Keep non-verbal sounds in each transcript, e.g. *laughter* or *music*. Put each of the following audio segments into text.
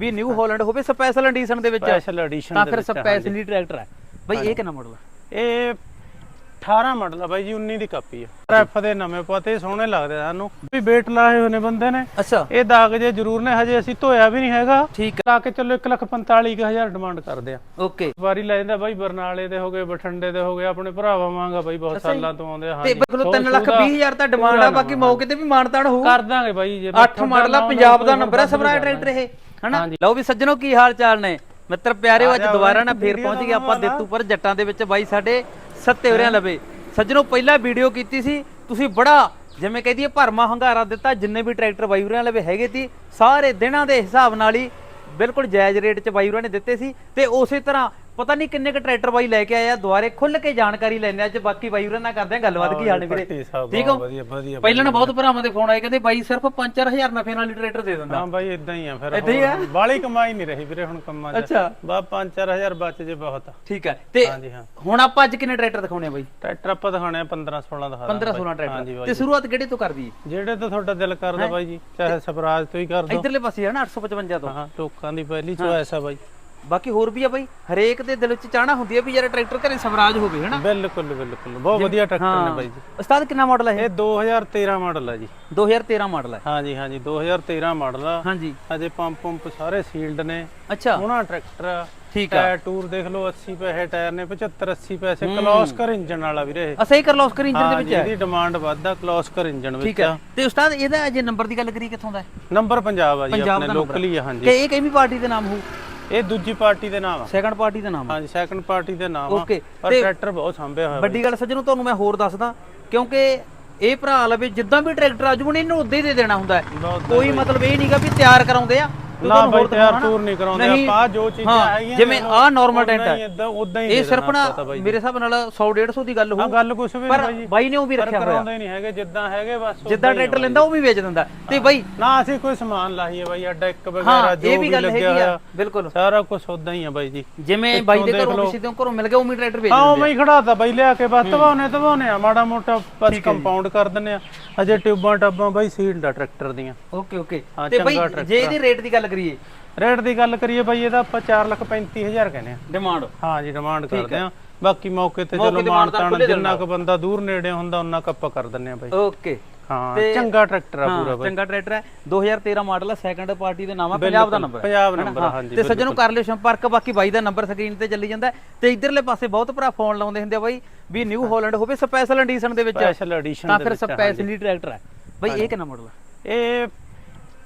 ਵੀ New Holland ਹੋਵੇ special edition ਦੇ ਵਿੱਚ ਸਪੈਸ਼ਲ ਐਡੀਸ਼ਨ ਤਾਂ ਫਿਰ ਸਪੈਸ਼ਲੀ ਟਰੈਕਟਰ ਹੈ। ਬਈ ਇਹ ਕਿੰਨਾ ਮਾਡਲ ਹੈ ਇਹ 18 ਮਾਡਲ ਆ ਬਾਈ ਜੀ 19 ਦੀ ਕਾਪੀ ਆ। ਐਫ ਦੇ ਨਵੇਂ ਪਤੇ ਸੋਹਣੇ ਲੱਗਦੇ ਆ ਸਾਨੂੰ। ਵੀ ਵੇਟ ਲਾਏ ਹੋਏ ਨੇ ਬੰਦੇ ਨੇ। ਅੱਛਾ। ਇਹ ਦਾਗ ਜੇ ਜ਼ਰੂਰ ਨੇ ਹਜੇ ਅਸੀਂ ਧੋਇਆ ਵੀ ਨਹੀਂ ਹੈਗਾ। ਠੀਕ ਲਾ ਕੇ ਚੱਲੋ 145000 ਡਿਮਾਂਡ ਕਰਦੇ ਆ। ਹੈ ਓਕੇ। ਵਾਰੀ ਲੈ ਜਾਂਦਾ ਬਾਈ ਬਰਨਾਲੇ ਦੇ ਹੋਗੇ ਬਠਿੰਡੇ ਦੇ ਹੋਗੇ ਆਪਣੇ ਭਰਾਵਾਂ ਵਾਂਗਾ ਬਾਈ ਬਹੁਤ ਸਾਲਾਂ ਤੋਂ ਆਉਂਦੇ ਆ। ਤੇ ਬਖਲੋ 3 ਲੱਖ 20 ਹਜ਼ਾਰ ਤਾਂ ਡਿਮਾਂਡ ਆ ਬਾਕੀ ਮੌਕੇ ਤੇ ਵੀ ਮਾਨਤਾਨ ਹੋਊ। ਕਰ ਦਾਂਗੇ ਬਾਈ ਜੇ 8 ਮਾਡਲ ਆ ਪੰਜਾਬ ਦਾ ਨੰਬਰ ਹੈ ਸਵਰਾਜ ਟਰੈਕਟਰ ਇਹ। ਹਨਾ? ਲਓ ਵੀ ਸੱਜਣੋ ਕੀ ਹਾਲ ਚਾਲ ਨੇ? ਮਿੱਤਰ ਪਿਆਰਿਓ ਅੱਜ ਦੁਬਾਰਾ ਨਾ ਫੇਰ ਪਹੁੰਚ ਗਏ ਆਪਾਂ ਦੇਤੂ ਪਰ ਜੱਟਾਂ ਦੇ ਵਿੱਚ ਬਾਈ ਸਾਡੇ ਸੱਤੇ ਵਰਿਆਂ ਲਵੇ। ਸੱਜਣੋ ਪਹਿਲਾਂ ਵੀਡੀਓ ਕੀਤੀ ਸੀ ਤੁਸੀਂ ਬੜਾ ਜਿਵੇਂ ਕਹਦੀ ਭਰਮਾ ਹੰਗਾਰਾ ਦਿੱਤਾ ਜਿੰਨੇ ਵੀ ਟਰੈਕਟਰ ਬਾਈ ਵਰਿਆਂ ਲਵੇ ਹੈਗੇ ਸੀ ਸਾਰੇ ਦਿਨਾਂ ਦੇ ਹਿਸਾਬ ਨਾਲ ਹੀ ਬਿਲਕੁਲ ਜਾਇਜ਼ ਰੇਟ 'ਚ ਬਾਈ ਵਰਿਆਂ ਨੇ ਦਿੱਤੇ ਸੀ ਤੇ ਉਸੇ ਤਰ੍ਹਾਂ ਪਤਾ ਨਹੀਂ ਕਿੰਨੇ ਕ ਟਰੈਕਟਰ ਬਾਈ ਲੈ ਕੇ ਆਏ ਆ ਦੁਆਰੇ ਖੁੱਲ ਕੇ ਜਾਣਕਾਰੀ ਲੈਣੇ ਅੱਜ ਬਾਕੀ ਬਾਈ ਵਰਿਆਂ ਨਾਲ ਕਰਦੇ ਆ ਗੱਲਬਾਤ ਕੀ ਹਾਲ ਨੇ ਵੀਰੇ? ਠੀਕ ਹੋ? ਵਧੀਆ ਵਧੀਆ ਪਹਿਲਾਂ ਨਾ ਬਹੁਤ ਭਰਾਵਾਂ ਦੇ ਫੋਨ ਆਏ ਕਹਿੰਦੇ ਬਾਈ ਸਿਰਫ 5-4000 ਨਫੇ ਨਾਲ ਹੀ ਟਰੈਕਟਰ ਦੇ ਦਿੰਦਾ। ਹਾਂ ਬਾਈ ਇਦਾਂ ਹੀ ਆ ਫਿਰ ਏਦਾਂ ਹੀ ਆ? ਬਾਲੀ ਕਮਾਈ ਨਹੀਂ ਰਹੀ ਵੀਰੇ ਹੁਣ ਕੰਮਾਂ 'ਚ। ਅੱਛਾ। ਬਾ 5-4000 ਬਚ ਜੇ ਬਹੁਤ ਆ। ਠੀਕ ਹੈ ਤੇ ਹਾਂਜੀ ਹਾਂ। ਹੁਣ ਆਪਾਂ ਅੱਜ ਕਿੰਨੇ ਟਰੈਕਟਰ ਦਿਖਾਉਣੇ ਆ ਬਾਈ? ਟਰੈਕਟਰ ਆਪਾਂ ਦਿਖਾਣੇ ਆ 15-16 ਦਿਖਾ 15 16 ਹਾਂਜੀ ਟਰੈਕਟਰ। ਬਾਈ ਤੇ ਸ਼ੁਰੂਆਤ ਕਿਹੜੇ ਤੋਂ ਕਰਦੀ ਹੈ? ਜਿਹੜੇ ਤੋਂ ਤੁਹਾਡਾ ਦਿਲ ਕਰਦਾ ਬਾਈ ਜੀ ਚਾਹੇ ਸਵਰਾਜ ਤੋਂ ਹੀ ਕਰ ਦੋ ਇਧਰਲੇ ਪਾਸੇ ਹੈ ਨਾ 855 ਤੋਂ। ਹਾਂ ਲੋਕਾਂ ਦੀ ਪਹਿਲੀ ਚੋਇਸ ਆ ਬਾਈ। ਬਾਕੀ ਹੋਰ ਵੀ ਆ ਬਾਈ ਹਰੇਕ ਦੇ ਦਿਲ ਵਿੱਚ ਚਾਹਨਾ ਹੁੰਦੀ ਹੈ ਵੀ ਯਾਰ ਟਰੈਕਟਰ ਘਰੇ ਸਵਰਾਜ ਹੋਵੇ ਹਨਾ? ਬਿਲਕੁਲ ਬਿਲਕੁਲ। ਬਹੁਤ ਵਧੀਆ ਟਰੈਕਟਰ ਨੇ ਬਾਈ ਜੀ। ਉਸਤਾਦ ਕਿੰਨਾ ਮਾਡਲ ਹੈ ਇਹ? 2013 ਮਾਡਲ ਆ ਜੀ। ਇਹ 2013 ਮਾਡਲ ਹੈ ਹਾਂਜੀ ਹਾਂਜੀ 2013 ਮਾਡਲ ਆ। ਹਾਂਜੀ। ਅਜੇ ਪੰਪ ਪੰਪ ਸਾਰੇ ਸੀਲਡ ਨੇ। ਅੱਛਾ। ਸੋਹਣਾ ਟਰੈਕਟਰ ਆ। ਠੀਕ ਆ। ਟਾਇਰ ਟੂਰ ਦੇਖ ਲਓ 80 ਪੈਸੇ ਟਾਇਰ ਨੇ 75 80 ਪੈਸੇ। ਕਲੋਸਕਰ ਇੰਜਨ ਵਾਲਾ ਵੀਰੇ ਇਹ। ਅਸਾ ਹੀ ਕਰਲੋਸਕਰ ਇੰਜਨ ਦੇ ਹਾਂ ਵਿੱਚ ਹੈ ਇਹਦੀ ਡਿਮਾਂਡ ਵੱਧਦਾ ਕਲੋਸਕਰ ਇੰਜਨ ਵਿੱਚ ਠੀਕ ਹੈ ਤੇ ਉਸਤਾਦ ਇਹਦਾ ਜੇ ਨੰਬਰ ਦੀ ਗੱਲ ਕਰੀ ਕਿੱਥੋਂ ਦਾ ਹੈ? ਨੰਬਰ ਪੰਜਾਬ ਆ ਜੀ ਆਪਣੇ ਲੋਕਲ ਹੀ ਆ ਹਾਂਜੀ। ਕਿ ਇਹ ਕਿਹੜੀ ਪਾਰਟੀ ਦੇ ਨਾਮ ਹੋਊ? ਇਹ ਦੂਜੀ ਪਾਰਟੀ ਦੇ ਨਾਮ ਆ। ਸੈਕੰਡ ਪਾਰਟੀ ਦਾ ਨਾਮ ਆ। ਹਾਂਜੀ ਸੈਕੰਡ ਪਾਰਟੀ ਦੇ ਨਾਮ ਆ। ਓਕੇ ਪਰ ਤੇ ਟਰੈਕਟਰ ਬਹੁਤ ਸੰਭਿਆ ਹੋਇਆ ਵੱਡੀ ਗੱਲ ਸੱਜਣੋ ਤੁਹਾਨੂੰ ਮੈਂ ਹੋਰ ਦੱਸਦਾ ਕਿਉਂਕਿ ਇਹ ਭਰਾ ਲਵੇ ਜਿੱਦਾਂ ਵੀ ਟਰੈਕਟਰ ਆਜੂ ਇਹਨੂੰ ਉਦਾਂ ਹੀ ਦੇ ਦੇਣਾ ਹੁੰਦਾ ਹੈ। ਬਹੁਤ ਕੋਈ ਮਤਲਬ ਇਹ ਨਹੀਂਗਾ ਵੀ ਤਿਆਰ ਕਰਾਉਂਦੇ ਆ ਨਾ ਬਾਈ ਤਿਆਰ ਟੂਰ ਨਹੀਂ ਕਰਾਉਂਦੇ ਆਪਾਂ ਜੋ ਚੀਜ਼ਾਂ ਹੈਗੀਆਂ ਜਿਵੇਂ ਆਹ normal tent ਹੈ। ਇਦਾਂ ਉਦਾਂ ਹੀ ਇਹ ਸਿਰਫ ਨਾ ਮੇਰੇ ਹਿਸਾਬ ਨਾਲ 100 150 ਦੀ ਗੱਲ ਹੋਊ ਗੱਲ ਕੁਛ ਵੀ ਪਰ ਨਹੀਂ ਬਾਈ ਨੇ ਉਹ ਵੀ ਰੱਖਿਆ ਹੋਇਆ। ਕਰਾਉਂਦੇ ਨਹੀਂ ਹੈਗੇ ਜਿੱਦਾਂ ਹੈਗੇ ਬਸ ਜਿੱਦਾਂ ਟਰੈਕਟਰ ਆ ਲੈਂਦਾ ਉਹ ਵੀ ਵੇਚ ਦਿੰਦਾ। ਤੇ ਬਾਈ ਨਾ ਅਸੀਂ ਕੋਈ ਸਮਾਨ ਲਾਈਏ ਬਾਈ ਅੱਡਾ ਇੱਕ ਹਾਂ ਵਗੈਰਾ ਜੋ ਇਹ ਵੀ ਵੀ ਗੱਲ ਹੈਗੀ ਲੱਗਿਆ ਆ ਹੋਇਆ। ਬਿਲਕੁਲ। ਸਾਰਾ ਕੁਝ ਉਦਾਂ ਹੀ ਆ ਬਾਈ ਜੀ। ਜਿਵੇਂ ਬਾਈ ਦੇ ਘਰੋਂ ਕਿਸੇ ਦੇ ਘਰੋਂ ਮਿਲ ਗਿਆ ਉਵੇਂ ਟਰੈਕਟਰ ਵੇਚ ਹਾਂ ਦਿੰਦੇ ਉਵੇਂ ਹੀ ਖੜਾਤਾ ਬਾਈ ਲਿਆ ਕੇ ਬਸ ਧਵਾਉਣੇ ਧਵਾਉਣੇ ਆ ਮਾੜਾ ਮੋਟਾ ਬਸ ਕੰਪਾਊਂਡ ਕਰ ਦਿੰਨੇ ਆ। ਅਜੇ ਟਿਊਬਾਂ ਟੱਬਾਂ ਬਾਈ ਸੀਲ ਦਾ ਟਰੈਕਟਰ ਦੀਆਂ। Okay okay. ਹਾਂ, ਤੇ ਬਾਈ ਚੰਗਾ ਜੇ ਇਹਦੀ ਰੇਟ ਦੀ ਗੱਲ ਕਰੀਏ? ਰੇਟ ਦੀ ਗੱਲ ਕਰੀਏ ਬਾਈ ਇਹਦਾ ਆਪਾਂ 435000 ਕਹਿੰਦੇ ਆ। ਡਿਮਾਂਡ ਹਾਂ ਜੀ ਡਿਮਾਂਡ ਕਰਦੇ ਆ। ਬਾਕੀ ਮੌਕੇ ਤੇ ਮੌਕੇ ਚਲੋ ਤੇ ਮਾਨਤਾਨ ਜਿੰਨਾ ਕੁ ਬੰਦਾ ਦੂਰ ਨੇੜੇ ਹੁੰਦਾ ਉਹਨਾਂ ਕੁ ਆਪਾਂ ਕਰ ਦਿੰਨੇ ਆ ਬਾਈ। ਓਕੇ। ਹਾਂ ਚੰਗਾ ਟਰੈਕਟਰ ਆ ਪੂਰਾ ਬਾਈ। ਚੰਗਾ ਟਰੈਕਟਰ ਹੈ। 2013 ਮਾਡਲ ਹੈ ਸੈਕੰਡ ਪਾਰਟੀ ਦੇ ਨਾਮ ਹੈ ਪੰਜਾਬ ਦਾ ਨੰਬਰ ਪੰਜਾਬ ਨੰਬਰ ਹਾਂਜੀ ਤੇ ਸੱਜਣੋਂ ਕਰ ਲਿਓ ਸੰਪਰਕ ਬਾਕੀ ਬਾਈ ਦਾ ਨੰਬਰ ਸਕਰੀਨ ਤੇ ਚੱਲੀ ਜਾਂਦਾ। ਤੇ ਇਧਰਲੇ ਪਾਸੇ ਬਹੁਤ ਭਰਾ ਫੋਨ ਲਾਉਂਦੇ ਹੁੰਦੇ ਆ ਬਾਈ ਵੀ ਨਿਊ ਹਾਲੈਂਡ ਹੋਵੇ ਸਪੈਸ਼ਲ ਐਡੀਸ਼ਨ ਦੇ ਵਿੱਚ। ਸਪੈਸ਼ਲ ਐਡੀਸ਼ਨ ਤਾਂ ਫਿਰ ਸਪੈਸ਼ਲੀ ਟਰੈਕਟਰ ਹੈ ਬਾਈ ਇਹ ਕਿੰਨਾ ਮਾਡਲ ਹੈ ਇਹ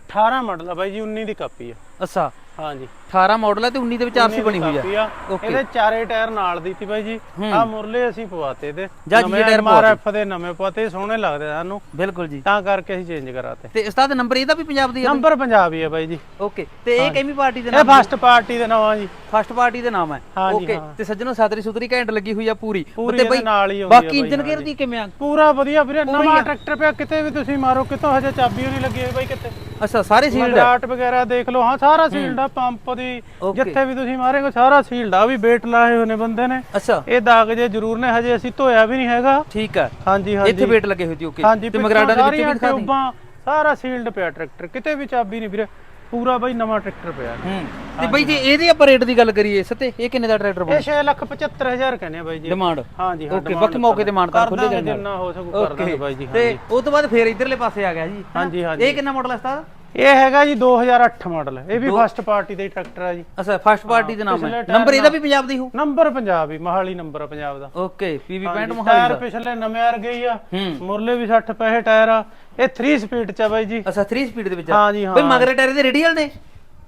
18 ਮਾਡਲ ਆ ਬਾਈ ਜੀ 19 ਦੀ ਕਾਪੀ ਆ। ਅੱਛਾ। ਹਾਂਜੀ। 18 ਮਾਡਲ ਹੈ ਤੇ 19 ਦੇ ਵਿੱਚ ਆਰਸੀ ਬਣੀ ਹੋਈ ਆ। ਇਹਦੇ ਚਾਰੇ ਟਾਇਰ ਨਾਲ ਦੀ ਬਾਈ ਜੀ। ਆ ਮੁਰਲੇ ਅਸੀਂ ਪਵਾਤੇ ਤੇ ਜੀ ਟਾਇਰ ਐਫ ਦੇ ਨਵੇਂ ਪਵਾਤੇ ਸੋਹਣੇ ਲੱਗਦੇ ਸਾਨੂੰ। ਬਿਲਕੁਲ ਜੀ। ਤਾਂ ਕਰਕੇ ਅਸੀਂ ਚੇਂਜ ਕਰਾਤੇ। ਤੇ ਉਸਤਾਦ ਨੰਬਰ ਇਹਦਾ ਵੀ ਪੰਜਾਬ ਦੀ ਹੈ ਨੰਬਰ ਪੰਜਾਬ ਹੀ ਬਾਈ ਜੀ। ਓਕੇ ਤੇ ਇਹ ਕਿੰਨੀ ਪਾਰਟੀ ਦੇ ਇਹ ਨਾਮ ਫਸਟ ਪਾਰਟੀ ਦੇ ਨਾਮ ਆ ਜੀ। ਫਸਟ ਪਾਰਟੀ ਦੇ ਨਾਮ ਹੈ। ਓਕੇ। ਤੇ ਸੱਜਣੋਂ ਸਾਦਰੀ ਸੁਤਰੀ ਘੈਂਟ ਲੱਗੀ ਹੋਈ ਆ ਪੂਰੀ। ਪੂਰੀ ਤੇ ਇਹਦੇ ਨਾਲ ਹੀ ਆਉਂਦੀ ਆ ਬਾਕੀ ਬਾਈ, ਇੰਜਨ ਗੇਅਰ ਦੀ ਕਿਵੇਂ ਆ? ਪੂਰਾ ਵਧੀਆ ਵੀਰੇ ਨਵਾਂ ਟਰੈਕਟਰ ਪਿਆ ਕਿਤੇ ਵੀ ਤੁਸੀਂ ਮਾਰੋ ਕਿਤੋਂ ਹਜੇ ਚਾਬੀ ਨਹੀਂ ਲੱਗੀ ਹੋਈ ਬਾਈ ਕਿਤੇ। ਅੱਛਾ ਸਾਰੇ ਸੀਲਡ ਹੈ ਵਗੈਰਾ ਦੇਖ ਲਓ ਹਾਂ ਸਾਰਾ ਸੀਲਡ ਆ ਪੰਪ ਦੀ Okay। ਜਿੱਥੇ ਵੀ ਤੁਸੀਂ ਮਾਰੇਗੇ ਸਾਰਾ ਸੀਲਡ ਆ ਵੀ ਵੇਟ ਲਾਏ ਹੋਏ ਨੇ ਬੰਦੇ ਨੇ। ਅੱਛਾ। ਇਹ ਦਾਗ ਜੇ ਜ਼ਰੂਰ ਨੇ ਹਜੇ ਅਸੀਂ ਧੋਇਆ ਵੀ ਨਹੀਂ ਹੈਗਾ। ਠੀਕ ਹੈ। ਹਾਂਜੀ ਹਾਂਜੀ। ਇੱਥੇ ਵੇਟ ਲੱਗੇ ਹੋਏ ਸੀ ਓਕੇ ਹਾਂਜੀ ਤੇ ਮਗਰਾਡਾ ਦੇ ਵਿੱਚ ਵੀ ਦਿਖਾ ਦੇ ਟਿਊਬਾਂ ਸਾਰਾ ਸੀਲਡ ਪਿਆ ਟਰੈਕਟਰ ਕਿਤੇ ਵੀ ਚਾਬੀ ਨਹੀਂ ਵੀਰੇ। ਪੂਰਾ ਬਾਈ ਨਵਾਂ ਟਰੈਕਟਰ ਪਿਆ। ਹੂੰ। ਤੇ ਬਈ ਜੇ ਇਹਦੀ ਆਪਾਂ ਰੇਟ ਦੀ ਗੱਲ ਕਰੀਏ ਸਤੇ ਇਹ ਕਿੰਨੇ ਦਾ ਟਰੈਕਟਰ ਇਹ 675000 ਕਹਿੰਦੇ ਆ ਬਾਈ ਜੀ। ਡਿਮਾਂਡ ਹਾਂਜੀ ਹਾਂ ਓਕੇ ਬਾਕੀ ਮੌਕੇ ਤੇ ਮਾਨਤਾ ਖੁੱਲੇ ਦਾਂਗੇ ਜਾਣ ਜਿੰਨਾ ਹੋ ਸਕੂ ਕਰ ਦਾਂਗੇ ਬਾਈ ਜੀ ਤੇ ਉਸ ਤੋਂ ਬਾਅਦ ਫੇਰ ਇਧਰਲੇ ਪਾਸੇ ਆ ਗਿਆ ਜੀ। ਹਾਂਜੀ ਹਾਂਜੀ। ਇਹ ਕਿੰਨਾ ਮਾਡਲ ਹੈ ਉਸਤਾਦ? ਇਹ ਹੈਗਾ ਜੀ 2008 ਮਾਡਲ। ਇਹ ਵੀ ਫਸਟ ਪਾਰਟੀ ਦਾ ਹੀ ਟਰੈਕਟਰ ਆ ਜੀ। ਅੱਛਾ ਫਸਟ ਪਾਰਟੀ ਦੇ ਨਾਮ ਪਿਛਲੇ ਹੈ। ਟਾਇਰ ਨੰਬਰ ਇਹਦਾ ਵੀ ਪੰਜਾਬ ਦੀ ਹੋ ਨੰਬਰ ਪੰਜਾਬ ਹੀ ਮਹਾਲੀ ਨੰਬਰ ਆ ਪੰਜਾਬ ਦਾ। ਓਕੇ ਪੀਵੀ ਹਾਂਜੀ, ਪੈਂਟ ਮੋਹਾਲੀ ਟਾਇਰ ਦਾ। ਪਿਛਲੇ ਨਵੇਂ ਆ ਗਈ ਆ। ਹੂੰ। ਮੁਰਲੇ ਵੀ 60 ਪੈਸੇ ਟਾਇਰ ਆ। ਇਹ 3 ਸਪੀਡ ਚ ਆ ਬਾਈ ਜੀ। ਅੱਛਾ 3 ਸਪੀਡ ਦੇ ਵਿੱਚ ਹਾਂ ਜੀ, ਹਾਂ। ਬਈ ਮਗਰੇ ਟਾਇਰ ਦੇ ਰੇਡੀਅਲ ਨੇ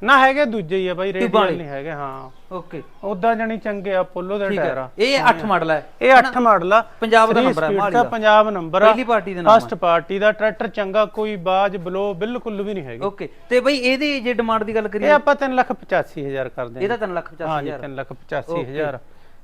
ਨਾ ਹੈਗੇ ਦੂਜੇ ਹੀ ਆ ਬਾਈ ਰੇਡੀਅਲ ਨਹੀਂ ਹੈਗੇ ਹਾਂ। ਓਕੇ। ਉਦਾਂ ਜਣੀ ਚੰਗੇ ਆ ਪੋਲੋ ਦੇ ਠੀਕ ਟਾਇਰ ਹੈ ਆ ਇਹ 8 ਮਾਡਲ ਹੈ ਇਹ 8 ਮਾਡਲ ਆ। ਪੰਜਾਬ ਦਾ Three ਨੰਬਰ ਹੈ speed ਦਾ ਪੰਜਾਬ ਨੰਬਰ ਆ। ਪਹਿਲੀ ਪਾਰਟੀ ਦੇ ਨਾਮ ਫਸਟ ਪਾਰਟੀ ਦਾ ਟਰੈਕਟਰ ਚੰਗਾ ਕੋਈ ਬਾਜ ਬਲੋ ਬਿਲਕੁਲ ਵੀ ਨਹੀਂ ਹੈਗੀ। ਓਕੇ। ਤੇ ਬਈ ਇਹਦੀ ਜੇ ਡਿਮਾਂਡ ਦੀ ਗੱਲ ਇਹ ਕਰੀਏ ਆਪਾਂ 385000 ਕਰਦੇ ਇਹਦਾ 3 ਲੱਖ ਹਾਂ 85 ਜੀ 385000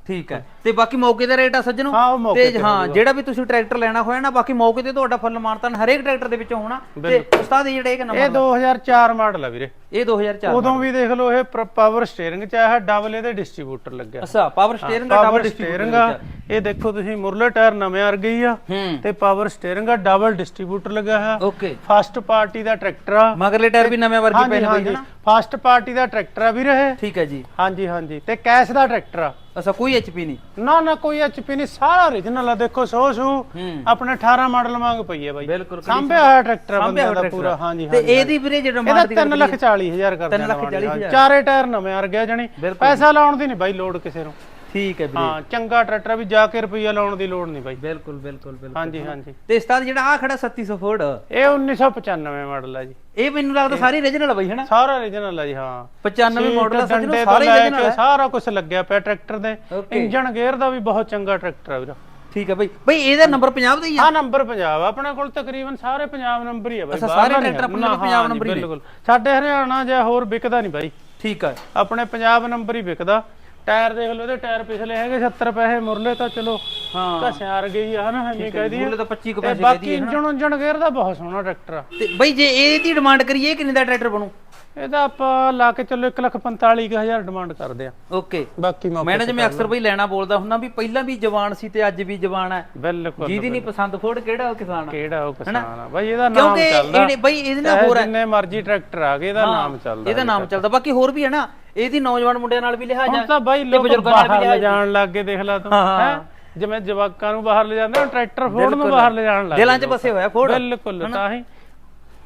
ਠੀਕ ਹੈ। ਤੇ ਬਾਕੀ ਮੌਕੇ ਦਾ ਰੇਟ ਆ ਸੱਜਣੋ? ਹਾਂ, ਉਹ ਮੌਕੇ ਤੇ ਹਾਂ ਜਿਹੜਾ ਵੀ ਤੁਸੀਂ ਟਰੈਕਟਰ ਲੈਣਾ ਹੋਇਆ ਨਾ ਬਾਕੀ ਮੌਕੇ ਤੇ ਤੁਹਾਡਾ ਫੁੱਲ ਮਾਨਤਾਨ ਹਰੇਕ ਟਰੈਕਟਰ ਦੇ ਵਿੱਚੋਂ ਹੋਣਾ। ਤੇ ਉਸਤਾਦ ਇਹ ਜਿਹੜਾ ਇੱਕ ਇਹ ਨੰਬਰ 2004 ਮਾਡਲ ਆ ਵੀਰੇ। ਇਹ 2004 ਉਦੋਂ ਵੀ ਦੇਖ ਲਓ ਇਹ ਪਾਵਰ ਸਟੀਅਰਿੰਗ ਚ ਆਇਆ ਡਬਲ ਇਹਦੇ ਡਿਸਟ੍ਰੀਬਿਊਟਰ ਲੱਗਿਆ। ਅੱਛਾ ਪਾਵਰ ਸਟੀਅਰਿੰਗ ਦਾ ਪਾਵਰ ਸਟੀਅਰਿੰਗ ਆ। ਇਹ ਦੇਖੋ ਤੁਸੀਂ ਮੁਰਲੇ ਟਾਇਰ ਨਵੇਂ ਅਰ ਗਈ ਆ। ਹੂੰ। ਤੇ ਪਾਵਰ ਸਟੀਅਰਿੰਗ ਆ ਡਬਲ ਡਿਸਟ੍ਰੀਬਿਊਟਰ ਲੱਗਾ ਹੈ ਓਕੇ। ਫਸਟ ਪਾਰਟੀ ਦਾ ਟਰੈਕਟਰ ਆ। ਮਗਰਲੇ ਟਾਇਰ ਵੀ ਨਵੇਂ ਵਰਗੇ ਨੇ ਬਾਈ ਹਾਂਜੀ। ਹਨਾ? ਫਸਟ ਪਾਰਟੀ ਦਾ ਟਰੈਕਟਰ ਆ ਵੀ ਰਹੇ ਠੀਕ ਹੈ ਜੀ। ਹਾਂਜੀ ਹਾਂਜੀ। ਤੇ ਕੈਸ਼ ਦਾ ਟਰੈਕਟਰ ਆ। ਅੱਛਾ ਕੋਈ ਐਚਪੀ ਨਹੀਂ? ਨਾ ਨਾ ਕੋਈ ਐਚਪੀ ਨਹੀਂ ਸਾਰਾ origignal ਆ ਦੇਖੋ ਸੋ ਸੂ। ਹੂੰ। ਆਪਣੇ 18 ਮਾਡਲ ਮੰਗ ਪਈ ਹੈ ਬਾਈ। ਬਿਲਕੁਲ ਸਾਂਭਿਆ ਹੋਇਆ ਟਰੈਕਟਰ ਆ ਸਾਂਭਿਆ ਬੰਦੇ ਹੋਇਆ ਦਾ ਪੂਰਾ ਹਾਂਜੀ ਤੇ ਹਾਂਜੀ ਇਹਦੀ ਵੀਰੇ ਜਿਹੜਾ ਇਹਦਾ ਮਾਰ ਦੀ 3 ਲੱਖ 40 ਹਜ਼ਾਰ ਕਰ ਤਿੰਨ ਲੱਖ ਦੇਣਾ। ਹਜ਼ਾਰ। ਚਾਰੇ ਟਾਇਰ ਨਵੇਂ ਅਰ ਗਿਆ ਜਣੀ। ਬਿਲਕੁਲ। ਪੈਸਾ ਲਾਉਣ ਦੀ ਨਹੀਂ ਬਾਈ ਲੋਡ ਕਿਸੇ ਨੂੰ। ਠੀਕ ਹੈ ਵੀਰੇ। ਹਾਂ ਚੰਗਾ ਟਰੈਕਟਰ ਵੀ ਜਾ ਕੇ ਰੁਪਈਆ ਲਾਉਣ ਦੀ ਲੋੜ ਨਹੀਂ ਬਾਈ। ਬਿਲਕੁਲ ਬਿਲਕੁਲ ਬਿਲਕੁਲ। ਹਾਂਜੀ ਹਾਂਜੀ। ਤੇ ਉਸਤਾਦ ਜਿਹੜਾ ਆ ਖੜਾ 3700 ਫੋਰਡ ਇਹ 1995 ਮਾਡਲ ਆ ਜੀ। ਇਹ ਮੈਨੂੰ ਲੱਗਦਾ ਸਾਰੀ origignal ਆ ਬਾਈ ਹਨਾ ਸਾਰਾ origignal ਆ ਜੀ ਹਾਂ। 95 ਮਾਡਲ ਆ ਸੱਜਣੋ ਸਾਰੇ origignal ਆ। ਸਾਰਾ ਕੁਝ ਲੱਗਿਆ ਪਿਆ ਟਰੈਕਟਰ ਦੇ. ਇੰਜਨ ਗੇਅਰ ਦਾ ਵੀ ਬਹੁਤ ਚੰਗਾ ਟਰੈਕਟਰ ਆ ਵੀਰ। ਠੀਕ ਹੈ ਬਾਈ। ਬਾਈ ਇਹਦਾ ਨੰਬਰ ਪੰਜਾਬ ਦਾ ਹੀ ਆ? ਆ ਨੰਬਰ ਪੰਜਾਬ ਆਪਣੇ ਕੋਲ ਤਕਰੀਬਨ ਸਾਰੇ ਪੰਜਾਬ ਨੰਬਰ ਹੀ ਆ ਬਾਈ। ਅੱਛਾ, ਸਾਰੇ ਟਰੈਕਟਰ ਆਪਣੇ ਕੋਲ ਪੰਜਾਬ ਹਾਂ ਨੰਬਰ ਹੀ। ਬਿਲਕੁਲ। ਸਾਡੇ ਹਰਿਆਣਾ ਜਾਂ ਹੋਰ ਵਿਕਦਾ ਨਹੀਂ ਬਾਈ। ਠੀਕ ਹੈ ਆਪਣੇ ਪੰਜਾਬ ਨੰਬਰ ਹੀ ਵਿਕਦਾ। ਟਾਇਰ ਦੇਖ ਲਓ ਇਹਦੇ ਟਾਇਰ ਪਿਛਲੇ ਹੈਗੇ 70 ਪੈਸੇ ਮੁਰਲੇ ਤਾਂ ਚਲੋ ਹਾਂ। ਘਸਿਆਰ ਗਈ ਆ ਹਨਾ ਐਵੇਂ ਕਹਿ ਦਈਏ। ਮੁੱਲ ਤਾਂ 25 ਕੁ ਤੇ ਪੈਸੇ ਬਾਕੀ ਇੰਜਣ ਉਂਜਣ ਗੇਅਰ ਦਾ ਬਹੁਤ ਸੋਹਣਾ ਟਰੈਕਟਰ ਆ। ਤੇ ਬਾਈ ਜੇ ਇਹਦੀ ਡਿਮਾਂਡ ਕਰੀਏ ਕਿੰਨੇ ਦਾ ਟਰੈਕਟਰ ਬਣੂ? ਇਹਦਾ ਆਪਾਂ ਲਾ ਕੇ ਚੱਲੋ 145000 ਡਿਮਾਂਡ ਕਰਦੇ ਆ। ਓਕੇ। ਬਾਕੀ ਮੌਕੇ ਮੈਨੇ ਜਿਵੇਂ ਅਕਸਰ ਬਈ ਲੈਣਾ ਬੋਲਦਾ ਹੁੰਦਾ ਵੀ ਪਹਿਲਾਂ ਵੀ ਜਵਾਨ ਸੀ ਤੇ ਅੱਜ ਵੀ ਜਵਾਨ ਹੈ ਬਿਲਕੁਲ ਜਿਹਦੀ ਨਹੀਂ ਪਸੰਦ ਫੋੜ ਕਿਹੜਾ ਉਹ ਕਿਸਾਨ ਆ? ਕਿਹੜਾ ਉਹ ਕਿਸਾਨ ਆ? ਬਾਈ ਇਹਦਾ ਨਾਮ ਕਿਉਂਕਿ ਚੱਲਦਾ। ਇਹਨੇ ਬਈ ਇਹਦੇ ਨਾਲ ਹੋਰ ਹੈ ਜਿੰਨੇ ਮਰਜ਼ੀ ਟਰੈਕਟਰ ਆ ਗਏ ਇਹਦਾ ਨਾਮ ਚੱਲਦਾ ਇਹਦਾ ਨਾਮ ਚੱਲਦਾ। ਬਾਕੀ ਹੋਰ ਵੀ ਹੈ ਨਾ ਇਹਦੀ ਨੌਜਵਾਨ ਮੁੰਡਿਆਂ ਨਾਲ ਵੀ ਲਿਹਾਜ਼ ਹੁਣ ਹੈ ਤਾਂ ਬਾਈ ਲੋਕ ਬਾਹਰ ਲੈ ਜਾਣ ਲੱਗ ਗਏ ਦੇਖ ਲੈ ਤੂੰ। ਹਾਂ? ਜਿਵੇਂ ਜਵਾਕਾਂ ਨੂੰ ਬਾਹਰ ਲੈ ਜਾਂਦੇ ਨੇ ਟਰੈਕਟਰ ਫੋੜ ਨੂੰ ਬਾਹਰ ਲੈ ਜਾਣ ਲੱਗ ਦਿਲਾਂ 'ਚ ਬਸੇ ਹੋਇਆ ਫੋੜ ਬਿਲਕੁਲ ਤਾਂ ਹੀ।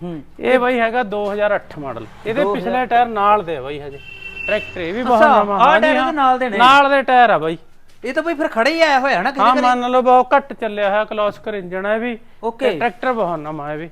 ਹੂੰ ਇਹ ਬਾਈ ਹੈਗਾ 2008 ਮਾਡਲ। ਇਹਦੇ ਪਿਛਲੇ ਟਾਇਰ ਨਾਲ ਦੇ ਆ ਬਾਈ ਹਜੇ। ਟਰੈਕਟਰ ਇਹ ਵੀ ਬਹੁਤ ਨਵਾਂ। ਹਾਂਜੀ, ਟਾਇਰ ਹਾਂ। ਇਹਦੇ ਨਾਲ ਦੇ ਨੇ। ਨਾਲ ਦੇ ਟਾਇਰ ਆ ਬਾਈ। ਇਹ ਤਾਂ ਬਈ ਫਿਰ ਖੜੇ ਹੀ ਆਇਆ ਹੋਇਆ ਨਾ ਹਾਂ ਕਿਤੇ ਮੰਨ ਲਓ ਬਹੁਤ ਘੱਟ ਚੱਲਿਆ ਹੋਇਆ ਕਲੋਸਕਰ ਇੰਜਣ ਹੈ ਵੀ। ਓਕੇ। ਟਰੈਕਟਰ ਬਹੁਤ ਨਵਾਂ ਹੈ ਵੀ।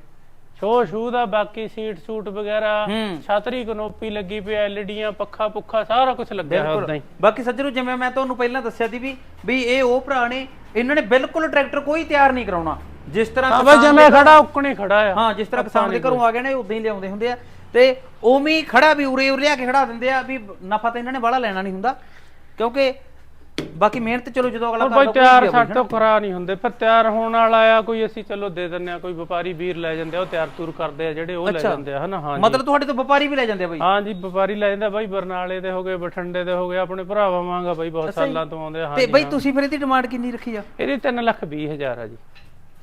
ਸ਼ੋ ਸ਼ੂ ਦਾ ਬਾਕੀ ਸੀਟ ਸੂਟ ਵਗੈਰਾ ਹੂੰ। ਛਤਰੀ ਕਨੋਪੀ ਲੱਗੀ ਪਈ ਐਲਈਡੀਆਂ ਪੱਖਾ ਪੁੱਖਾ ਸਾਰਾ ਕੁਝ ਲੱਗਿਆ ਹੋਇਆ ਉਦਾਂ ਹੀ। ਬਾਕੀ ਸੱਜਣੋ ਜਿਵੇਂ ਮੈਂ ਤੁਹਾਨੂੰ ਪਹਿਲਾਂ ਦੱਸਿਆ ਸੀ ਵੀ ਵੀ ਇਹ ਉਹ ਭਰਾ ਨੇ ਇਹਨਾਂ ਨੇ ਬਿਲਕੁਲ ਟਰੈਕਟਰ ਕੋਈ ਤਿਆਰ ਨਹੀਂ ਕਰਾਉਣਾ। ਜਿਸ ਤਰ੍ਹਾਂ ਬਾਈ ਕਿਸਾਨ ਜਿਵੇਂ ਦੇ- ਖੜਾ ਉੱਕਣੀ ਖੜਾ ਆ। ਹਾਂ ਜਿਸ ਤਰ੍ਹਾਂ ਕਿਸਾਨ ਦੇ ਘਰੋਂ ਆ ਗਏ ਨੇ ਉਦਾਂ ਹੀ ਲਿਆਉਂਦੇ ਹੁੰਦੇ ਆ। ਤੇ ਉਵੇਂ ਹੀ ਖੜਾ ਵੀ ਉਰੇ ਉਰੇ ਲਿਆ ਕੇ ਖੜਾ ਦਿੰਦੇ ਆ ਵੀ ਨਫਾ ਤਾਂ ਇਹਨਾਂ ਨੇ ਬਾਹਲਾ ਲੈਣਾ ਨਹੀਂ ਹੁੰਦਾ। ਕਿਉਂਕਿ ਬਾਕੀ ਮਿਹਨਤ ਚਲੋ ਜਦੋਂ ਅਗਲਾ ਹੁਣ ਕਰਦਾ ਬਾਈ ਕੋਈ ਤਿਆਰ ਵੀ ਆ ਬਈ, ਸਾਡੇ ਤੋਂ ਕਰਾ ਨਹੀਂ ਹੁੰਦੇ। ਪਰ ਤਿਆਰ ਹੋਣ ਵਾਲਾ ਆ ਕੋਈ ਅਸੀਂ ਚਲੋ ਦੇ ਦਿੰਨੇ ਆ ਕੋਈ ਵਪਾਰੀ ਵੀਰ ਲੈ ਜਾਂਦੇ ਆ ਉਹ ਤਿਆਰ ਤੂਰ ਕਰਦੇ ਆ ਜਿਹੜੇ ਉਹ ਲੈ ਅੱਛਾ। ਜਾਂਦੇ ਆ ਹਨਾ? ਹਾਂ ਮਤਲਬ ਤੁਹਾਡੇ ਤੋਂ ਵਪਾਰੀ ਵੀ ਲੈ ਜਾਂਦੇ ਆ ਬਈ? ਹਾਂ ਜੀ ਵਪਾਰੀ ਲੈ ਜਾਂਦਾ ਬਾਈ ਬਰਨਾਲੇ ਦੇ ਹੋਗੇ ਬਠਿੰਡੇ ਦੇ ਹੋਗੇ ਆਪਣੇ ਭਰਾਵਾਂ ਵਾਂਗਾ ਬਾਈ ਬਹੁਤ ਸਾਲਾਂ ਤੋਂ ਆਉਂਦੇ ਆ ਹਾਂ ਤੇ ਜੀ, ਬਈ। ਤੁਸੀਂ ਫਿਰ ਇਹਦੀ ਡਿਮਾਂਡ ਕਿੰਨੀ ਰੱਖੀ ਆ? ਇਹਦੀ 3 ਲੱਖ 20 ਹਜ਼ਾਰ ਆ ਜੀ।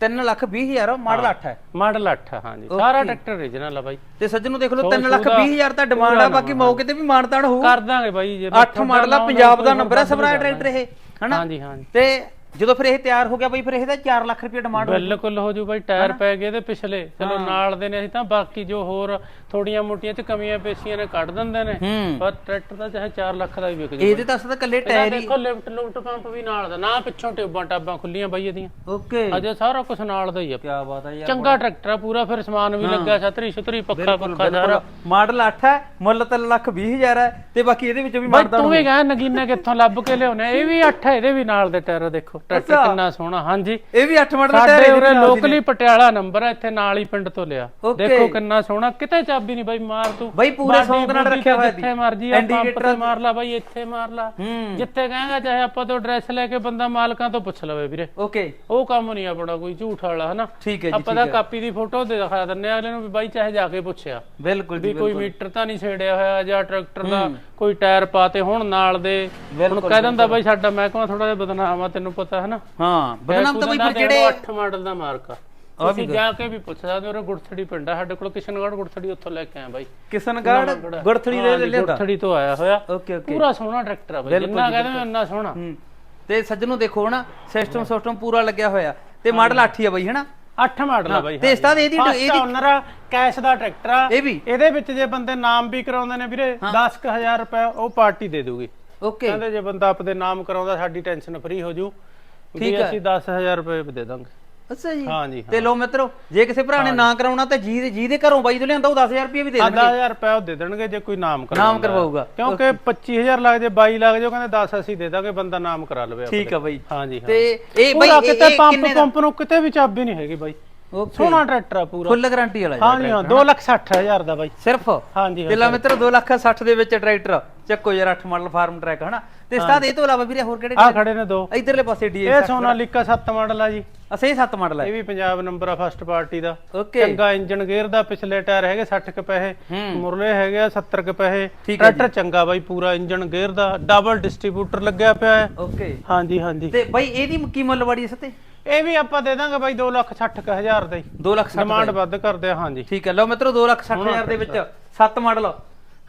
3 ਲੱਖ 20 ਹਜ਼ਾਰ ਮਾਡਲ 8 ਹੈ। ਮਾਡਲ 8 ਹਾਂ ਜੀ ਸਾਰਾ ਟਰੈਕਟਰ ਓਰੀਜਨਲ ਆ ਬਾਈ। ਤੇ ਸੱਜਣ ਨੂੰ ਦੇਖ ਲਓ 3 ਲੱਖ 20 ਹਜ਼ਾਰ ਤਾਂ ਡਿਮਾਂਡ ਆ ਬਾਕੀ ਮੌਕੇ ਤੇ ਵੀ ਮਾਨਤਾਨ ਹੋਊ। ਕਰ ਦਾਂਗੇ ਬਾਈ ਜੇ 8 ਮਾਡਲ ਆ ਪੰਜਾਬ ਦਾ ਨੰਬਰ ਹੈ ਸਵਰਾਜ ਟਰੈਕਟਰ ਇਹ ਹਨਾ? ਹਾਂ ਜੀ ਹਾਂ ਜੀ ਤੇ ਜਦੋਂ ਫਿਰ ਇਹ ਤਿਆਰ ਹੋ ਗਿਆ ਬਈ ਫਿਰ ਇਹਦਾ 4 ਲੱਖ ਰੁਪਏ ਡਿਮਾਂਡ ਬਿਲਕੁਲ ਹੋ ਜੂ ਬਾਈ ਟਾਇਰ ਪੈ ਗਏ ਤੇ ਪਿਛਲੇ। ਚਲੋ ਨਾਲ ਦੇ ਨੇ ਅਸੀਂ ਤਾਂ ਬਾਕੀ ਜੋ ਹੋਰ ਥੋੜੀਆਂ ਮੋਟੀਆਂ ਚ ਕਮੀਆਂ ਪੇਸ਼ੀਆਂ ਨੇ ਕੱਢ ਦਿੰਦੇ ਨੇ। ਪਰ ਟਰੈਕਟਰ ਤਾਂ ਚਾਹੇ 4 ਲੱਖ ਦਾ ਵੀ ਵਿਕ ਜੂ ਇਹਦੇ ਤਾਂ ਅਸਲ ਤਾਂ ਕੱਲੇ ਟਾਇਰ ਹੀ ਦੇਖੋ ਲਿਫਟ ਲੁਫਟ ਪੰਪ ਵੀ ਨਾਲ ਦਾ ਨਾ ਪਿੱਛੋਂ ਟਿਊਬਾਂ ਟਾਬਾਂ ਖੁੱਲੀਆਂ ਬਾਈ ਇਹਦੀਆਂ ਓਕੇ। ਅਜੇ ਸਾਰਾ ਕੁਝ ਨਾਲ ਦਾ ਹੀ ਆ। ਕੀ ਬਾਤ ਹੈ ਯਾਰ ਚੰਗਾ ਟਰੈਕਟਰ ਆ ਪੂਰਾ ਫਿਰ ਸਮਾਨ ਵੀ ਲੱਗਾ ਛਤਰੀ ਛਤਰੀ ਪੱਖਾ ਪੱਖਾ ਸਾਰਾ। ਮਾਡਲ 8 ਹੈ ਮੁੱਲ 3 ਲੱਖ 20 ਹਜ਼ਾਰ ਹੈ ਤੇ ਬਾਕੀ ਇਹਦੇ ਵਿੱਚ ਵੀ ਮਾਡਲ ਤੂੰ ਵੀ ਕਹਿ ਨਗੀਨਾ ਕਿੱਥੋਂ ਲੱਭ ਕੇ ਲਿਆਉਣੇ ਇਹ ਵੀ 8 ਹੈ ਇਹਦੇ ਵੀ ਨਾਲ ਦੇ ਟਾਇਰ ਦੇਖੋ। ਟਰੈਕਟਰ ਕਿੰਨਾ ਸੋਹਣਾ ਹਾਂਜੀ। ਇਹ ਵੀ 8 ਮਾਡਲ ਦਾ ਸਾਡੇ ਟਾਇਰ ਉਰੇ ਲੋਕਲੀ ਪਟਿਆਲਾ ਨੰਬਰ ਹੈ ਇੱਥੇ ਨਾਲ ਹੀ ਪਿੰਡ ਤੋਂ ਲਿਆ. ਦੇਖੋ ਕਿੰਨਾ ਸੋਹਣਾ ਕਿਤੇ ਚਾਬੀ ਨਹੀਂ ਬਾਈ ਮਾਰ ਤੂੰ। ਬਾਈ ਪੂਰੇ ਸ਼ੌਂਕ ਨਾਲ ਰੱਖਿਆ ਹੋਇਆ ਜਿੱਥੇ ਮਰਜ਼ੀ ਆ ਪੰਪ ਤੇ ਮਾਰ ਲਾ ਬਾਈ ਇੱਥੇ ਮਾਰ ਲਾ। ਜਿੱਥੇ ਕਹਾਂਗਾ ਚਾਹੇ ਆਪਾਂ ਤੋਂ ਐਡਰੈਸ ਲੈ ਕੇ ਬੰਦਾ ਮਾਲਕਾਂ ਤੋਂ ਪੁੱਛ ਲਵੇ ਵੀਰੇ। ਓਕੇ ਉਹ ਕੰਮ ਨਹੀਂ ਆਪਣਾ ਕੋਈ ਝੂਠ ਵਾਲਾ ਹਨਾ? ਠੀਕ ਹੈ ਜੀ ਆਪਾਂ ਤਾਂ ਕਾਪੀ ਦੀ ਫੋਟੋ ਦੇ ਦਿਖਾ ਦਿੰਨੇ ਆ ਅਗਲੇ ਨੂੰ ਵੀ ਬਾਈ ਚਾਹੇ ਜਾ ਕੇ ਪੁੱਛਿਆ। ਬਿਲਕੁਲ ਜੀ ਵੀ ਕੋਈ ਮੀਟਰ ਤਾਂ ਨਹੀਂ ਛੇੜਿਆ ਹੋਇਆ ਜਾਂ ਟਰੈਕਟਰ ਦਾ ਕੋਈ ਟਾਇਰ ਪਾਤੇ ਹੁਣ ਨਾਲ ਦੇ। ਹੁਣ ਕਹਿ ਦਿੰਦਾ ਬਾਈ ਸਾਡਾ ਮਹਿਕਮਾ ਥੋੜਾ ਜਿਹਾ ਬਦਨਾਮ ਆ ਤੈਨੂੰ ਪਤਾ ਹੈ ਨਾ ਹਾਂ ਬਦਨਾਮ ਤਾਂ ਬਈ ਫਿਰ ਜਿਹੜੇ 8 ਮਾਡਲ ਦਾ ਮਾਰਕਾ ਤੁਸੀਂ ਜਾ ਕੇ ਵੀ ਪੁੱਛ ਸਕਦੇ ਹੋ ਗੁੜਥੜੀ ਪਿੰਡ ਆ ਸਾਡੇ ਕੋਲ ਕਿਸ਼ਨਗੜ੍ਹ ਗੁੜਥੜੀ ਉੱਥੋਂ ਲੈ ਕੇ ਆਇਆ ਬਾਈ। ਕਿਸ਼ਨਗੜ੍ਹ ਗੁਰਥੜੀ ਦੇ ਲਿਆਂਦਾ ਗੁੜਥੜੀ ਤੋਂ ਆਇਆ ਹੋਇਆ। Okay okay. ਪੂਰਾ ਸੋਹਣਾ ਟਰੈਕਟਰ ਆ ਬਾਈ ਜਿੰਨਾ ਕਹਿੰਦੇ ਇੰਨਾ ਸੋਹਣਾ। ਹੂੰ। ਤੇ ਸੱਜਣ ਨੂੰ ਦੇਖੋ ਨਾ ਸਿਸਟਮ ਸਿਸਟਮ ਪੂਰਾ ਲੱਗਿਆ ਹੋਇਆ। ਤੇ ਮਾਡਲ 8 ਹੀ ਆ ਬਈ ਹਨਾ? 8 ਮਾਡਲ ਆ ਬਾਈ ਤੇ ਉਸਤਾਦ ਇਹਦੀ ਇਹਦੀ ਓਨਰ ਆ ਕੈਸ਼ ਦਾ ਟਰੈਕਟਰ ਆ। ਇਹ ਵੀ? ਇਹਦੇ ਵਿੱਚ ਜੇ ਬੰਦੇ ਨਾਮ ਵੀ ਕਰਾਉਂਦੇ ਨੇ ਵੀਰੇ 10000 ਰੁਪਏ ਉਹ ਪਾਰਟੀ ਦੇ ਦੂਗੀ। ਓਕੇ। ਕਹਿੰਦੇ ਜੇ ਬੰਦਾ ਆਪਦੇ ਨਾਮ ਕਰਾਉਂਦਾ ਸਾਡੀ ਟੈਨਸ਼ਨ ਫ੍ਰੀ ਹੋ ਜੂ। ਠੀਕ ਵੀ ਹੈ। ਅਸੀਂ 10000 ਰੁਪਏ ਵੀ ਦੇ ਦਾਂਗੇ। ਅੱਛਾ ਜੀ। ਹਾਂ ਜੀ ਤੇ ਲੋ ਮਿੱਤਰੋ ਜੇ ਕਿਸੇ ਭਰਾ ਨੇ ਨਾ ਕਰਾਉਣਾ ਤਾਂ ਜੀ ਜੀ ਦੇ ਘਰੋਂ ਬਾਈ ਤੋਂ ਲਿਆਂਦਾ ਉਹ 10000 ਰੁਪਏ ਵੀ ਦੇ ਦੇਣਗੇ। 10000 ਰੁਪਏ ਉਹ ਦੇ ਦੇਣਗੇ ਜੇ ਕੋਈ ਨਾਮ ਕਰਾਉਂਦਾ। ਨਾਮ ਕਰਵਾਊਗਾ। ਕਿਉਂਕਿ 25000 ਲੱਗ ਜੇ 22 ਲੱਗ ਜੇ ਉਹ ਕਹਿੰਦੇ 10 ਅਸੀਂ ਦੇ ਦਾਂਗੇ ਬੰਦਾ ਨਾਮ ਕਰਾ ਲਵੇ। ਠੀਕ ਆ ਬਾਈ। ਹਾਂ ਜੀ ਤੇ ਇਹ ਬਾਈ ਕਿਤੇ ਪੰਪ ਕਿੰਨੇ ਦਾ? ਪੰਪ ਨੂੰ ਕਿਤੇ ਵੀ ਚਾਬੀ ਨਹੀਂ ਹੈਗੀ ਬਾਈ। ਓਕੇ। ਸੋਹਣਾ ਟਰੈਕਟਰ ਆ ਪੂਰਾ। ਫੁੱਲ ਗਾਰੰਟੀ ਵਾਲਾ ਹਾਂ ਜੀ ਹਾਂ 260000 ਦਾ ਬਾਈ। ਸਿਰਫ? ਹਾਂ ਜੀ ਤੇ ਲਾ ਮਿੱਤਰ 2 ਲੱਖ 60 ਦੇ ਵਿੱਚ ਟਰੈਕਟਰ ਚੱਕੋ ਯਾਰ 8 ਮਾਡਲ ਫਾਰਮ ਟਰੈਕ ਹਨਾ? ਤੇ ਉਸਤਾਦ ਇਹ ਤੋਂ ਇਲਾਵਾ ਵੀਰੇ ਹੋਰ ਕਿਹੜੇ ਆ ਖੜੇ ਨੇ ਦੋ। ਇਧਰਲੇ ਪਾਸੇ ਡੀ ਇਹ ਸੋਨਾਲੀਕਾ 7 ਮਾਡਲ ਆ ਜੀ। ਅਸੇ 7 ਮਾਡਲ ਹੈ ਇਹ ਵੀ ਪੰਜਾਬ ਨੰਬਰ ਆ ਫਸਟ ਪਾਰਟੀ ਦਾ। ਚੰਗਾ ਇੰਜਨ ਗੇਅਰ ਦਾ ਪਿਛਲੇ ਟਾਇਰ ਹੈਗੇ 60 ਕ ਪੈਸੇ ਮੁਰਲੇ ਹੈਗੇ ਆ 70 ਕ ਪੈਸੇ। ਟਰੈਕਟਰ ਚੰਗਾ ਬਾਈ ਪੂਰਾ ਇੰਜਨ ਗੇਅਰ ਦਾ ਡਬਲ ਡਿਸਟ੍ਰੀਬਿਊਟਰ ਲੱਗਿਆ ਪਿਆ ਹੈ। ਓਕੇ। ਹਾਂਜੀ ਹਾਂਜੀ। ਤੇ ਬਾਈ ਇਹਦੀ ਕੀ ਮੁੱਲ ਵਾੜੀ ਇਸ ਤੇ? ਇਹ ਵੀ ਆਪਾਂ ਦੇ ਦਾਂਗੇ ਬਾਈ 2 ਲੱਖ 60 ਕ ਹਜ਼ਾਰ ਦਾ। ਹੀ 2 ਲੱਖ 60 ਡਿਮਾਂਡ ਵੱਧ ਕਰਦੇ ਆ ਹਾਂਜੀ। ਠੀਕ ਹੈ ਲਓ ਮਿੱਤਰੋ 2 ਲੱਖ 60 ਹਜ਼ਾਰ ਦੇ ਵਿੱਚ 7 ਮਾਡਲ।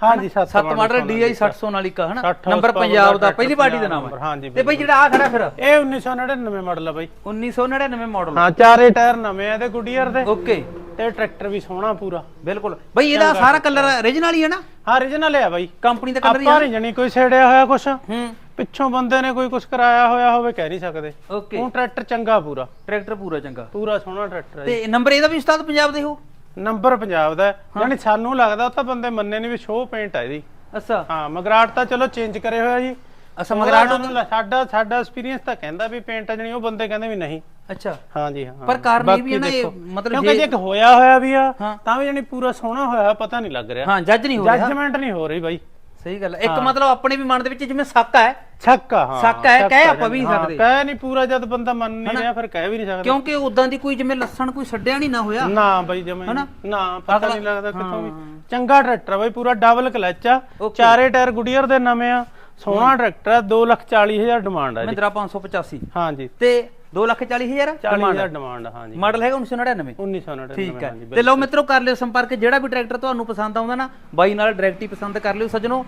ਹਾਂਜੀ 7 7 ਮਾਡਲ DI 600 ਨਾਲਿਕਾ ਹਨਾ? 60 ਨੰਬਰ ਪੰਜਾਬ ਦਾ ਪਹਿਲੀ ਪਾਰਟੀ ਦਾ ਨਾਮ ਹੈ। ਹਾਂਜੀ, ਤੇ ਬਾਈ ਜਿਹੜਾ ਆ ਖੜਾ ਫਿਰ? ਇਹ 1999 ਮਾਡਲ ਆ ਬਾਈ। 1999 ਮਾਡਲ। ਹਾਂ ਚਾਰੇ ਟਾਇਰ ਨਵੇਂ ਆ ਤੇ ਗੁੱਡੀਅਰ ਦੇ। ਓਕੇ। ਤੇ ਟਰੈਕਟਰ ਵੀ ਸੋਹਣਾ ਪੂਰਾ। ਬਿਲਕੁਲ। ਬਾਈ ਇਹਦਾ ਸਾਰਾ ਕਲਰ origignal ਹੀ ਹੈ ਨਾ? ਹਾਂ origignal ਆ ਬਾਈ। ਕੰਪਨੀ ਦਾ ਕਲਰ ਹੀ ਆਪਾਂ ਨਹੀਂ ਜਣੀ ਕੋਈ ਛੇੜਿਆ ਹੋਇਆ ਕੁਛ। ਹੂੰ। ਪਿੱਛੋਂ ਬੰਦੇ ਨੇ ਕੋਈ ਕੁਛ ਕਰਾਇਆ ਹੋਇਆ ਹੋਵੇ ਕਹਿ ਨਹੀਂ ਸਕਦੇ। ਓਕੇ। ਉਹ ਟਰੈਕਟਰ ਚੰਗਾ ਪੂਰਾ। ਟਰੈਕਟਰ ਪੂਰਾ ਚੰਗਾ। ਪੂਰਾ ਸੋਹਣਾ ਟਰੈਕਟਰ ਹੈ। ਤੇ ਨੰਬਰ ਇਹਦਾ ਵੀ ਉਸਤਾਦ ਪੰਜਾਬ ਦੇ ਹੋ? ਨੰਬਰ ਪੰਜਾਬ ਦਾ ਹੈ। ਯਾਨੀ ਸਾਨੂੰ ਲੱਗਦਾ ਉਹ ਤਾਂ ਬੰਦੇ ਮੰਨੇ ਨਹੀਂ ਵੀ ਸ਼ੋਅ ਪੇਂਟ ਹੈ ਇਹਦੀ। ਅੱਛਾ। ਹਾਂ ਮਗਰਾਟ ਤਾਂ ਚਲੋ ਚੇਂਜ ਕਰੇ ਹੋਇਆ ਜੀ। ਅੱਛਾ ਮਗਰਾਟ ਉਹਦਾ ਸਾਨੂੰ ਸਾਡਾ ਸਾਡਾ ਐਕਸਪੀਰੀਅੰਸ ਤਾਂ ਕਹਿੰਦਾ ਵੀ ਪੇਂਟ ਆ ਜਣੀ ਉਹ ਬੰਦੇ ਕਹਿੰਦੇ ਵੀ ਨਹੀਂ। ਅੱਛਾ। ਹਾਂਜੀ ਹਾਂ। ਪਰ ਕਾਰਨ ਇਹ ਵੀ ਹੈ ਨਾ ਬਾਕੀ ਇਹ ਦੇਖੋ, ਮਤਲਬ ਕਿਉਂਕਿ ਜੇ ਜੇ ਹੋਇਆ ਹੋਇਆ ਵੀ ਆ ਹਾਂ। ਤਾਂ ਵੀ ਜਣੀ ਪੂਰਾ ਸੋਹਣਾ ਹੋਇਆ ਪਤਾ ਨਹੀਂ ਲੱਗ ਰਿਹਾ। ਹਾਂ ਜੱਜ ਨਹੀਂ ਹੋ ਰਿਹਾ। ਜੱਜਮੈਂਟ ਨਹੀਂ ਹੋ ਰਹੀ ਬਾਈ। ਸਹੀ ਗੱਲ ਹੈ ਇੱਕ ਮਤਲਬ ਆਪਣੇ ਵੀ ਮਨ ਦੇ ਵਿੱਚ ਜਿਵੇਂ ਸ਼ੱਕ ਹੈ ਛੱਕਾ ਹਾਂ ਸ਼ੱਕ ਹੈ, ਸ਼ੱਕ ਕਹਿ ਆ ਆਪਾਂ ਵੀ ਨਹੀਂ ਹਾਂ, ਸਕਦੇ। ਕਹਿ ਨਹੀਂ ਪੂਰਾ ਜਦ ਬੰਦਾ ਮੰਨ ਨਹੀਂ ਰਿਹਾ ਫਿਰ ਕਹਿ ਵੀ ਨਹੀਂ ਸਕਦਾ। ਕਿਉਂਕਿ ਉਦਾਂ ਦੀ ਕੋਈ ਜਿਵੇਂ ਲੱਸਣ ਕੋਈ ਛੱਡਿਆ ਨਹੀਂ ਨਾ ਹੋਇਆ। ਨਾ ਬਾਈ ਜਮੇ ਹਨਾ? ਨਾ ਪਤਾ ਨਹੀਂ ਲੱਗਦਾ ਕਿੱਥੋਂ ਵੀ। ਚੰਗਾ ਟਰੈਕਟਰ ਆ ਬਾਈ ਪੂਰਾ ਡਬਲ ਕਲਚ ਆ। Okay. ਚਾਰੇ ਟਾਇਰ ਗੁਡੀਅਰ ਦੇ ਨਵੇਂ ਆ। ਸੋਹਣਾ ਟਰੈਕਟਰ ਆ 240000 ਡਿਮਾਂਡ ਆ ਜੀ ਮਹਿੰਦਰਾ 585 ਹਾਂਜੀ। ਤੇ 240000 40000 ਡਿਮਾਂਡ ਹਾਂਜੀ। ਮਾਡਲ ਹੈਗਾ 1999 1999 ਠੀਕ ਹੈ। ਤੇ ਲਓ ਮਿੱਤਰੋ ਕਰ ਲਿਓ ਸੰਪਰਕ। ਜਿਹੜਾ ਵੀ ਟਰੈਕਟਰ ਤੁਹਾਨੂੰ ਪਸੰਦ ਆਉਂਦਾ ਨਾ ਬਾਈ ਨਾਲ ਡਾਇਰੈਕਟ ਹੀ ਪਸੰਦ ਕਰ ਲਿਓ ਸੱਜਣੋ।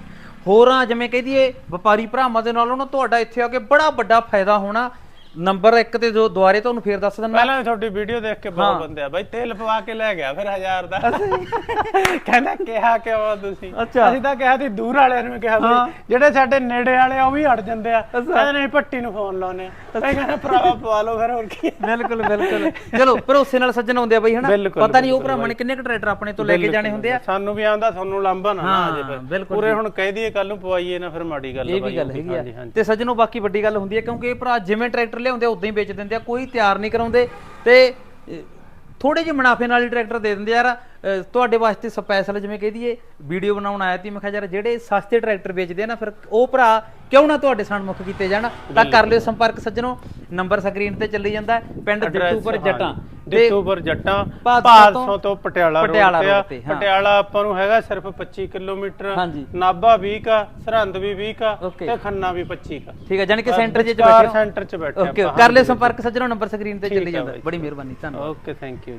ਹੋਰਾਂ ਜਿਵੇਂ ਕਹਿ ਦਈਏ ਵਪਾਰੀ ਭਰਾਵਾਂ ਦੇ ਨਾਲੋਂ ਨਾ ਤੁਹਾਡਾ ਇੱਥੇ ਆ ਕੇ ਬੜਾ ਵੱਡਾ ਫਾਇਦਾ ਹੋਣਾ। ਨੰਬਰ 1 ਤੇ ਜੋ ਦੁਆਰੇ ਤੁਹਾਨੂੰ ਫੇਰ ਦੱਸ ਦਿੰਦਾ। ਪਹਿਲਾਂ ਤੁਹਾਡੀ ਵੀਡੀਓ ਦੇਖ ਕੇ ਬਹੁਤ ਬੰਦੇ ਆ ਬਾਈ ਤੇਲ ਪਵਾ ਕੇ ਲੈ ਗਿਆ ਫਿਰ 1000 ਦਾ। *laughs* ਕਹਿੰਦਾ ਕਿਹਾ ਕਿਉਂ ਤੁਸੀਂ? ਅੱਛਾ। ਅਸੀਂ ਤਾਂ ਕਿਹਾ ਸੀ ਦੂਰ ਵਾਲਿਆਂ ਨੂੰ ਵੀ ਕਿਹਾ ਬਈ ਜਿਹੜੇ ਸਾਡੇ ਨੇੜੇ ਵਾਲੇ ਆ ਉਹ ਵੀ ਹਟ ਜਾਂਦੇ ਆ। ਕਹਿੰਦੇ ਨਹੀਂ ਭੱਟੀ ਨੂੰ ਫੋਨ ਲਾਉਨੇ ਆ। ਮੈਂ ਕਹਿੰਦਾ ਭਰਾਵਾ ਪਵਾ ਲਓ ਫਿਰ ਹੋਰ ਕੀ ਆ। ਬਿਲਕੁਲ ਬਿਲਕੁਲ। ਚਲੋ ਭਰੋਸੇ ਨਾਲ ਸੱਜਣ ਆਉਂਦੇ ਆ ਬਾਈ ਹਨਾ? ਬਿਲਕੁਲ, ਪਤਾ ਨਹੀਂ ਉਹ ਭਰਾਵਾਂ ਨੇ ਕਿੰਨੇ ਕੁ ਟਰੈਕਟਰ ਆਪਣੇ ਤੋਂ ਲੈ ਕੇ ਜਾਣੇ ਹੁੰਦੇ ਆ। ਸਾਨੂੰ ਵੀ ਆਂਦਾ ਤੁਹਾਨੂੰ ਲਾਂਭਾ ਨਾ ਨਾ ਹਾਂ, ਫਿਰ। ਬਿਲਕੁਲ ਪੂਰੇ ਹੁਣ ਕਹਿ ਦਈਏ ਕੱਲ ਨੂੰ ਪਵਾਈਏ ਨਾ ਫਿਰ ਮਾੜੀ ਗੱਲ ਆ ਇਹ ਵੀ ਬਾਈ ਗੱਲ। ਹੈਗੀ ਹਾਂਜੀ ਆ। ਹਾਂਜੀ ਤੇ ਸੱਜਣੋ ਬਾਕੀ ਵੱਡੀ ਗੱਲ ਹੁੰਦੀ ਹੈ ਕਿਉਂਕਿ ਇਹ ਭਰਾ ਜਿਵੇਂ ਟਰੈਕਟਰ ਲਿਆਉਂਦੇ ਉਦਾਂ ਹੀ ਵੇਚ ਦਿੰਦੇ ਆ ਕੋਈ ਤਿਆਰ ਨਹੀਂ ਕਰਾਉਂਦੇ। ਤੇ ਥੋੜੇ ਜਿਹੇ ਮੁਨਾਫੇ ਨਾਲ ਹੀ ਟਰੈਕਟਰ ਦੇ ਦਿੰਦੇ ਯਾਰ ਤੁਹਾਡੇ ਵਾਸਤੇ ਸਪੈਸ਼ਲ ਜਿਵੇਂ ਕਹਿ ਦਈਏ ਵੀਡੀਓ ਬਣਾਉਣ ਆਇਆ ਸੀ ਮੈਂ ਕਿਹਾ ਯਾਰ ਜਿਹੜੇ ਸਸਤੇ ਟਰੈਕਟਰ ਵੇਚਦੇ ਆ ਨਾ ਫਿਰ ਉਹ ਭਰਾ ਕਿਉਂ ਨਾ ਤੁਹਾਡੇ ਸਾਹਮਣੇ ਕੀਤੇ ਜਾਣ? ਤਾਂ ਕਰ ਲਿਓ ਸੰਪਰਕ ਸੱਜਣੋ ਨੰਬਰ ਸਕਰੀਨ ਤੇ ਚੱਲੀ ਜਾਂਦਾ ਪਿੰਡ ਦਿੱਤੂਪੁਰ ਜੱਟਾਂ ਤੇ ਦਿੱਤੂਪੁਰ ਜੱਟਾਂ ਭਾਦਸੋਂ ਤੋਂ ਪਟਿਆਲਾ ਰੋਡ ਤੇ ਆ। ਪਟਿਆਲਾ ਆਪਾਂ ਨੂੰ ਹੈਗਾ ਸਿਰਫ 25 ਕਿਲੋਮੀਟਰ। ਨਾਭਾ 20 ਕਾ ਸਰਹੰਦ ਵੀ 20 ਕਾ। ਤੇ ਖੰਨਾ ਵੀ 25 ਕਾ ਠੀਕ ਹੈ ਜਾਨੀ ਕਿ ਸੈਂਟਰ ਜੇ ਚ ਬੈਠੇ ਸੈਂਟਰ 'ਚ ਬੈਠੇ ਓਕੇ ਆਪਾਂ ਕਰ ਲਿਓ ਸੰਪਰਕ ਸੱਜਣੋ ਨੰਬਰ ਸਕਰੀਨ ਤੇ ਚੱਲੀ ਜਾਂਦਾ। ਬੜੀ ਮਿਹਰਬਾਨੀ ਧੰਨਵਾਦ ਓਕੇ ਥੈਂਕ ਯੂ